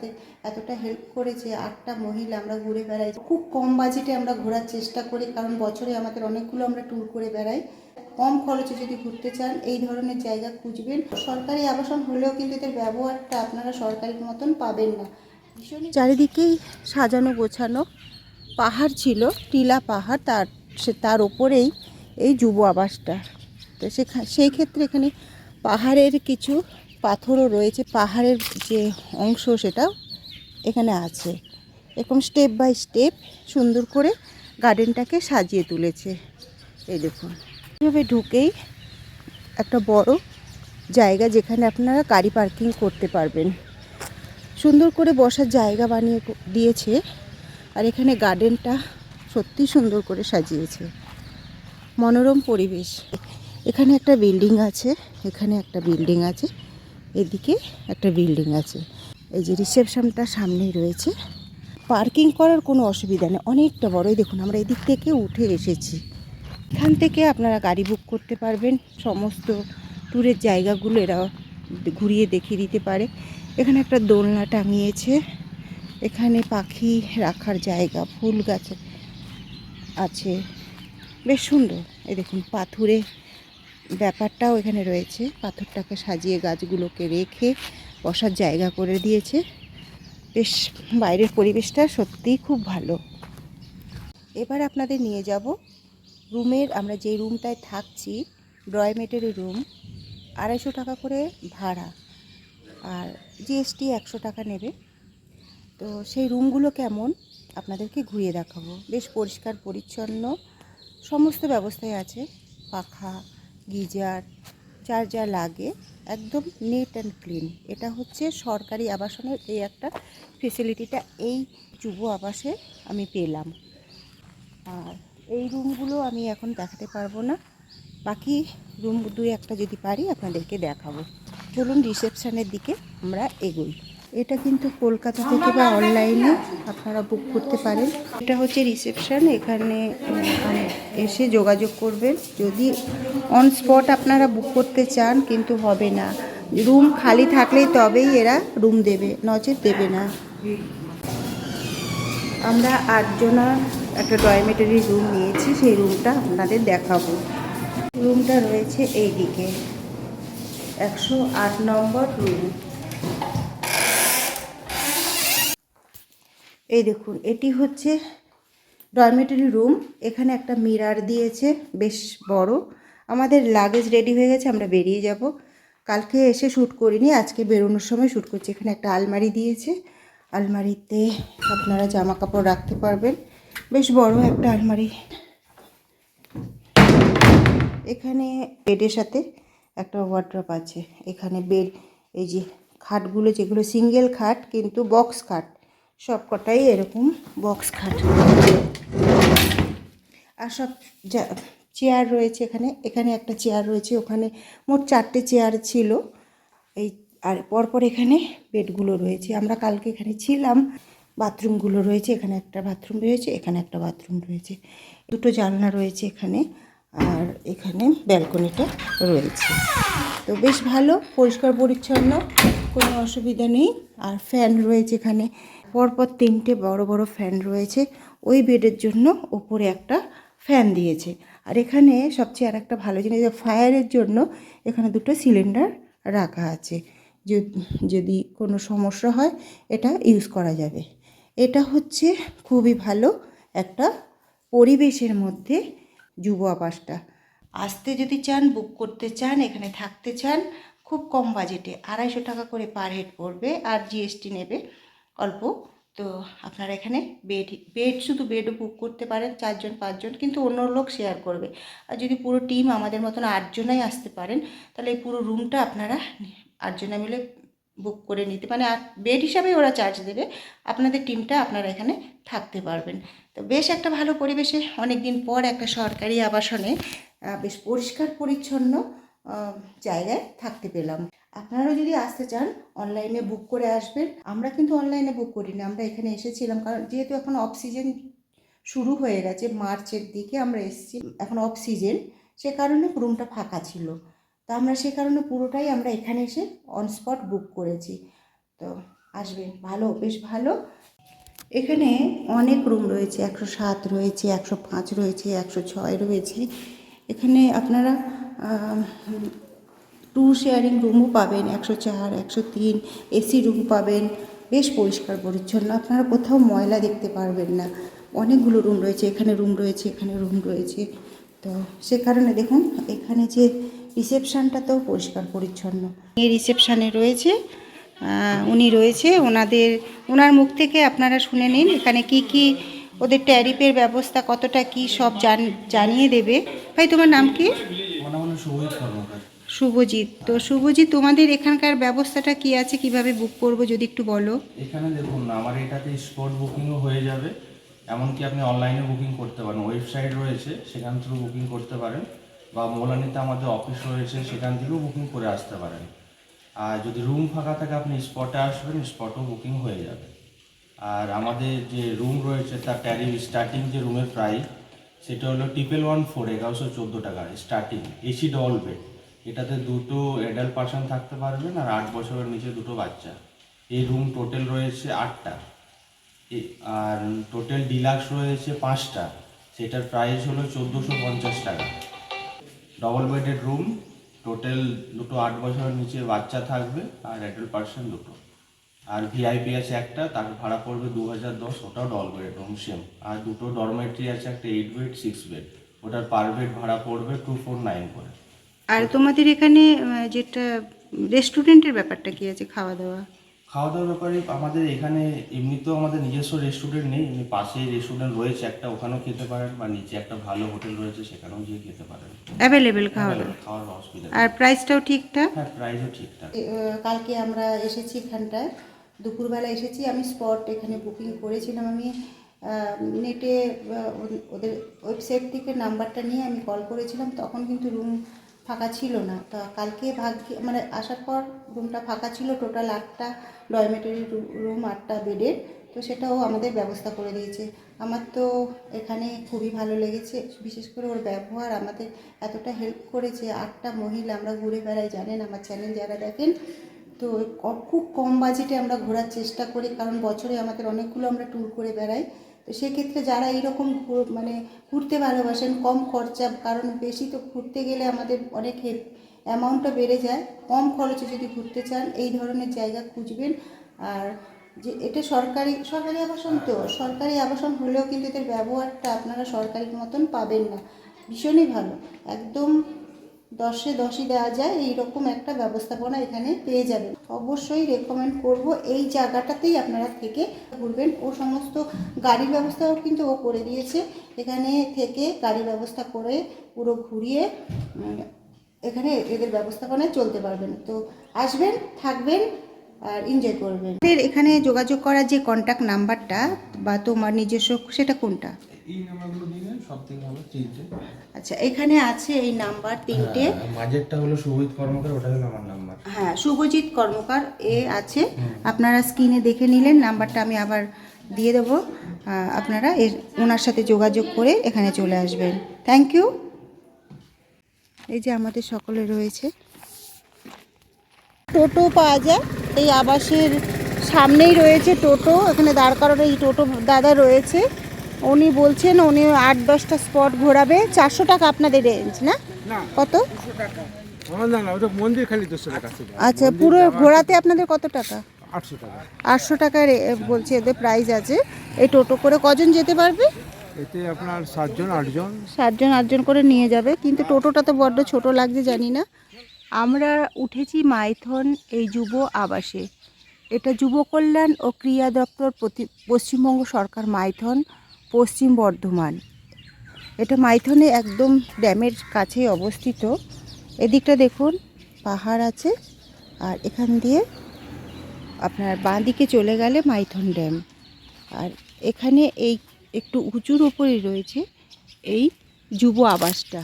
আমাদের এতটা হেল্প করেছে আটটা মহিলা আমরা ঘুরে বেড়াই। খুব কম বাজেটে আমরা ঘোরার চেষ্টা করি, কারণ বছরে আমাদের অনেকগুলো আমরা ট্যুর করে বেড়াই। কম খরচে যদি ঘুরতে চান, এই ধরনের জায়গা খুঁজবেন। সরকারি আবাসন হলেও কিন্তু এদের ব্যবহারটা আপনারা সরকারির মতন পাবেন না। ভীষণই চারিদিকেই সাজানো গোছানো পাহাড় ছিল, টিলা পাহাড়, তার সে তার ওপরেই এই যুব আবাসটা। তো সেখা, সেই ক্ষেত্রে এখানে পাহাড়ের কিছু পাথরও রয়েছে, পাহাড়ের যে অংশ সেটাও এখানে আছে। এরকম স্টেপ বাই স্টেপ সুন্দর করে গার্ডেনটাকে সাজিয়ে তুলেছে। এই দেখুন। এভাবে ঢুকেই একটা বড় জায়গা যেখানে আপনারা গাড়ি পার্কিং করতে পারবেন। সুন্দর করে বসার জায়গা বানিয়ে দিয়েছে আর এখানে গার্ডেনটা সত্যি সুন্দর করে সাজিয়েছে। মনোরম পরিবেশ। এখানে একটা বিল্ডিং আছে, এখানে একটা বিল্ডিং আছে। এদিকে একটা বিল্ডিং আছে। এই যে রিসেপশনটা সামনেই রয়েছে। পার্কিং করার কোনো অসুবিধা নেই, অনেকটা বড়ই দেখুন, আমরা এদিক থেকে উঠে এসেছি। এখান থেকে আপনারা গাড়ি বুক করতে পারবেন। সমস্ত ট্যুরের জায়গাগুলো এরা ঘুরিয়ে দেখিয়ে দিতে পারে। এখানে একটা দোলনা টাঙিয়েছে। এখানে পাখি রাখার জায়গা, ফুল গাছ আছে। বেশ সুন্দর। এই দেখুন, পাথুরে ব্যাপারটাও এখানে রয়েছে। পাথরটাকে সাজিয়ে গাছগুলোকে রেখে বসার জায়গা করে দিয়েছে। বেশ, বাইরের পরিবেশটা সত্যিই খুব ভালো। এবার আপনাদের নিয়ে যাব। রুমের, আমরা যে রুমটায় থাকছি ড্রয়মেটের রুম, আড়াইশো টাকা করে ভাড়া। আর জিএসটি একশো টাকা নেবে। তো সেই রুমগুলো কেমন? আপনাদেরকে ঘুরিয়ে দেখাবো। বেশ পরিষ্কার, পরিচ্ছন্ন, সমস্ত ব্যবস্থাই আছে। পাখা গিজার, যার যা লাগে, একদম নিট অ্যান্ড ক্লিন এটা হচ্ছে সরকারি আবাসনের এই একটা ফেসিলিটিটা এই যুব আবাসে আমি পেলাম। আর এই রুমগুলো আমি এখন দেখাতে পারব না। বাকি রুম দুই একটা যদি পারি, আপনাদেরকে দেখাবো। চলুন রিসেপশনের দিকে আমরা এগোই। এটা কিন্তু কলকাতা থেকে বা অনলাইনে আপনারা বুক করতে পারেন। এটা হচ্ছে রিসেপশন এখানে এসে যোগাযোগ করবেন। যদি অন স্পট আপনারা বুক করতে চান, কিন্তু হবে না। রুম খালি থাকলেই তবেই এরা রুম দেবে, নচেত দেবে না। আমরা আটজনা একটা ডয়মেটারি রুম নিয়েছি, সেই রুমটা আপনাদের দেখাবো। রুমটা রয়েছে এই দিকে একশো আট নম্বর রুম এই দেখুন, এটি হচ্ছে ডরমেটরি রুম এখানে একটা মিরার দিয়েছে, বেশ বড়। আমাদের লাগেজ রেডি হয়ে গেছে, আমরা বেরিয়ে যাব। কালকে এসে শ্যুট করিনি, আজকে বেরোনোর সময় শ্যুট করছি। এখানে একটা আলমারি দিয়েছে। আলমারিতে আপনারা জামা কাপড় রাখতে পারবেন। বেশ বড় একটা আলমারি। এখানে বেডের সাথে একটা ওয়ার্ড্রপ আছে। এখানে বেড, এই যে খাটগুলো, যেগুলো সিঙ্গেল খাট, কিন্তু বক্স খাট। সব কটাই এরকম বক্স খাট। আর সব যা চেয়ার রয়েছে এখানে এখানে একটা চেয়ার রয়েছে, ওখানে মোট চারটে চেয়ার ছিল। এই আর পরপর এখানে বেডগুলো রয়েছে। আমরা কালকে এখানে ছিলাম, বাথরুমগুলো রয়েছে, এখানে একটা বাথরুম রয়েছে, এখানে একটা বাথরুম রয়েছে। দুটো জানলা রয়েছে এখানে, আর এখানে ব্যালকনিটা রয়েছে। তো বেশ ভালো, পরিষ্কার পরিচ্ছন্ন, কোনো অসুবিধা নেই। আর ফ্যান রয়েছে এখানে। পরপর তিনটে বড় বড় ফ্যান রয়েছে। ওই বেডের জন্য ওপরে একটা ফ্যান দিয়েছে। আর এখানে সবচেয়ে আর একটা ভালো জিনিস ফায়ারের জন্য এখানে দুটো সিলিন্ডার রাখা আছে। যদি কোনো সমস্যা হয়, এটা ইউজ করা যাবে। এটা হচ্ছে খুবই ভালো একটা পরিবেশের মধ্যে যুব আবাসটা। আসতে যদি চান বুক করতে চান, এখানে থাকতে চান, খুব কম বাজেটে আড়াইশো টাকা করে পার হেড পড়বে, আর জিএসটি নেবে। অল্প। তো আপনারা এখানে বেড বেড শুধু বেডও বুক করতে পারেন, চারজন, পাঁচজন, কিন্তু অন্য লোক শেয়ার করবে। আর যদি পুরো টিম আমাদের মতন আটজনাই আসতে পারেন, তাহলে এই পুরো রুমটা আপনারা আটজনা মিলে বুক করে নিতে মানে বেড হিসাবেই ওরা চার্জ দেবে। আপনাদের টিমটা আপনারা এখানে থাকতে পারবেন। তো বেশ একটা ভালো পরিবেশে অনেক দিন পর একটা সরকারি আবাসনে বেশ পরিষ্কার পরিচ্ছন্ন জায়গায় থাকতে পেলাম। আপনারাও যদি আসতে চান অনলাইনে বুক করে আসবেন। আমরা কিন্তু অনলাইনে বুক করিনি, আমরা এখানে এসেছিলাম। কারণ যেহেতু এখন অফ শুরু হয়ে গেছে, মার্চের দিকে আমরা এসেছি, এখন অফ সে কারণে রুমটা ফাঁকা ছিল। তা আমরা সে কারণে পুরোটাই আমরা এখানে এসে অন স্পট বুক করেছি। তো আসবেন, ভালো, বেশ ভালো। এখানে অনেক রুম রয়েছে, একশো সাত রয়েছে, একশো পাঁচ রয়েছে, একশো ছয় রয়েছে। এখানে আপনারা টু শেয়ারিং রুমও পাবেন, একশো চার, একশো তিন, এসি রুম পাবেন, বেশ পরিষ্কার পরিচ্ছন্ন, আপনারা কোথাও ময়লা দেখতে পারবেন না। অনেকগুলো রুম রয়েছে, এখানে রুম রয়েছে, এখানে রুম রয়েছে। তো সে কারণে দেখুন, এখানে যে রিসেপশানটা তো পরিষ্কার পরিচ্ছন্ন। এই রিসেপশানে রয়েছে উনি রয়েছে, ওনাদের ওনার মুখ থেকে আপনারা শুনে নিন, এখানে কি কি ওদের ট্যারিফের ব্যবস্থা, কতটা কি সব জান, জানিয়ে দেবে। ভাই, তোমার নাম কি? হলো শুভজিৎ। তো শুভজিৎ, তোমাদের এখানকার ব্যবস্থাটা কি আছে? কীভাবে বুক করব? যদি একটু বলো। এখানে দেখুন, আমার এটাতে স্পট বুকিংও হয়ে যাবে। এমনকি আপনি অনলাইনে বুকিং করতে পারেন। ওয়েবসাইট রয়েছে, সেখান থেকেও বুকিং করতে পারেন। বা মোলানিতে আমাদের অফিস রয়েছে, সেখান থেকেও বুকিং করে আসতে পারেন। আর যদি রুম ফাঁকা থাকে, আপনি স্পটে আসবেন স্পটও বুকিং হয়ে যাবে। আর আমাদের যে রুম রয়েছে, তার ট্যারিফ স্টার্টিং যে রুমের প্রাইস সেটা হলো ট্রিপল ওয়ান ফোর এগারোশো চোদ্দ টাকা স্টার্টিং এসি ডবল বেড এটাতে দুটো অ্যাডাল্ট পার্সন থাকতে পারবেন আর আট বছরের নিচে দুটো বাচ্চা। এই রুম টোটাল রয়েছে আটটা। আর টোটাল ডিলাক্স রয়েছে পাঁচটা। সেটার প্রাইস হলো চোদ্দোশো পঞ্চাশ টাকা। ডবল বেডেড রুম টোটাল দুটো আট বছরের নিচে বাচ্চা থাকবে আর অ্যাডাল্ট পার্সন দুটো। আর ভিআইপি আছে একটা, তার ভাড়া পড়বে দু হাজার দশ, ওটাও ডবল বেড রুম সেম আর দুটো ডরমেটরি আছে, একটা এইট বেড সিক্স বেড ওটার পার বেড ভাড়া পড়বে টু ফোর নাইন করে। আর তোমাদের এখানে যেটা রেস্টুরেন্টের ব্যাপারটা কি আছে খাওয়া দাওয়া খাওয়া দাওয়ার ব্যাপারে আমাদের এখানে এমনিতেও আমাদের নিজস্ব রেস্টুরেন্ট নেই এমনি পাশেই রেস্টুরেন্ট রয়েছে একটা ওখানেও খেতে পারেন বা নিচে একটা ভালো হোটেল রয়েছে সেখানেও গিয়ে খেতে পারেন। অ্যাভেলেবেল খাওয়া দাওয়া খাওয়ার অসুবিধা আর প্রাইসটাও ঠিকঠাক? হ্যাঁ প্রাইসও ঠিকঠাক। কালকে আমরা এসেছি এখানটায় দুপুরবেলা এসেছি আমি স্পট এখানে বুকিং করেছিলাম আমি নেটে ওদের ওয়েবসাইট থেকে নাম্বারটা নিয়ে আমি কল করেছিলাম তখন কিন্তু রুম ফাঁকা ছিল না। তা কালকে ভাগ্যে মানে আসার পর রুমটা ফাঁকা ছিল টোটাল আটটা ডরমেটরি রুম আটটা বেডের। তো সেটাও আমাদের ব্যবস্থা করে দিয়েছে। আমার তো এখানে খুবই ভালো লেগেছে। বিশেষ করে ওর ব্যবহার আমাদের এতটা হেল্প করেছে। আটটা মহিলা আমরা ঘুরে বেড়াই, জানেন? আমার চ্যানেল যারা দেখেন, তো খুব কম বাজেটে আমরা ঘোরার চেষ্টা করি। কারণ বছরে আমাদের অনেকগুলো আমরা ট্যুর করে বেড়াই। তো সেক্ষেত্রে যারা এইরকম মানে ঘুরতে ভালোবাসেন, কম খরচা, কারণ বেশি তো ঘুরতে গেলে আমাদের অনেক অ্যামাউন্টটা বেড়ে যায়। কম খরচে যদি ঘুরতে চান, এই ধরনের জায়গা খুঁজবেন। আর যে, এটা সরকারি সরকারি আবাসন তো, সরকারি আবাসন হলেও কিন্তু এদের ব্যবহারটা আপনারা সরকারির মতন পাবেন না। ভীষণই ভালো। একদম দশে দশই দেওয়া যায় এই রকম একটা ব্যবস্থাপনা এখানে পেয়ে যাবেন। অবশ্যই রেকমেন্ড করব এই জায়গাটাতেই আপনারা থেকে ঘুরবেন। ও সমস্ত গাড়ির ব্যবস্থাও কিন্তু ও করে দিয়েছে। এখানে থেকে গাড়ি ব্যবস্থা করে পুরো ঘুরিয়ে এখানে এদের ব্যবস্থাপনায় চলতে পারবেন। তো আসবেন, থাকবেন আর এনজয় করবেন। এখানে যোগাযোগ করার যে কন্ট্যাক্ট নাম্বারটা বা তোমার নিজস্ব, সেটা কোনটা? এই নাম্বারগুলো দিলে সব থেকে ভালো তিনটে। আচ্ছা এখানে আছে এই নাম্বার তিনটে। মাঝেরটা হলো শুভজিৎ কর্মকার ওটা হলো আমার নাম্বার। হ্যাঁ শুভজিৎ কর্মকার এ আছে। আপনারা স্ক্রিনে দেখে নিলেন নাম্বারটা আমি আবার দিয়ে দেবো। আপনারা এর ওনার সাথে যোগাযোগ করে এখানে চলে আসবেন। থ্যাংক ইউ এই যে আমাদের সকলে রয়েছে। টোটো পাওয়া যায় এই আবাসের সামনেই রয়েছে টোটো। এখানে দাঁড় করানো এই টোটো দাদা রয়েছে। উনি বলছেন উনি আট দশটা স্পট ঘোরাবে। চারশো টাকা আপনাদের রেঞ্জ না? কত? টাকা। আচ্ছা পুরো ঘোরাতে আপনাদের কত টাকা? আটশো টাকা। আটশো টাকার বলছে এদের প্রাইস আছে। এই টোটো করে কজন যেতে পারবে? এতে আপনার সাতজন আটজন। সাতজন আটজন করে নিয়ে যাবে কিন্তু টোটোটা তো বড্ড ছোট লাগছে জানি না। আমরা উঠেছি মাইথন এই যুব আবাসে। এটা যুব কল্যাণ ও ক্রিয়া দপ্তর প্রতি পশ্চিমবঙ্গ সরকার মাইথন। পশ্চিম বর্ধমান। এটা মাইথনে একদম ড্যামের কাছেই অবস্থিত। এদিকটা দেখুন, পাহাড় আছে আর এখান দিয়ে আপনার বাঁ দিকে চলে গেলে মাইথন ড্যাম। আর এখানে এই একটু উঁচুর ওপরে রয়েছে এই যুব আবাসটা।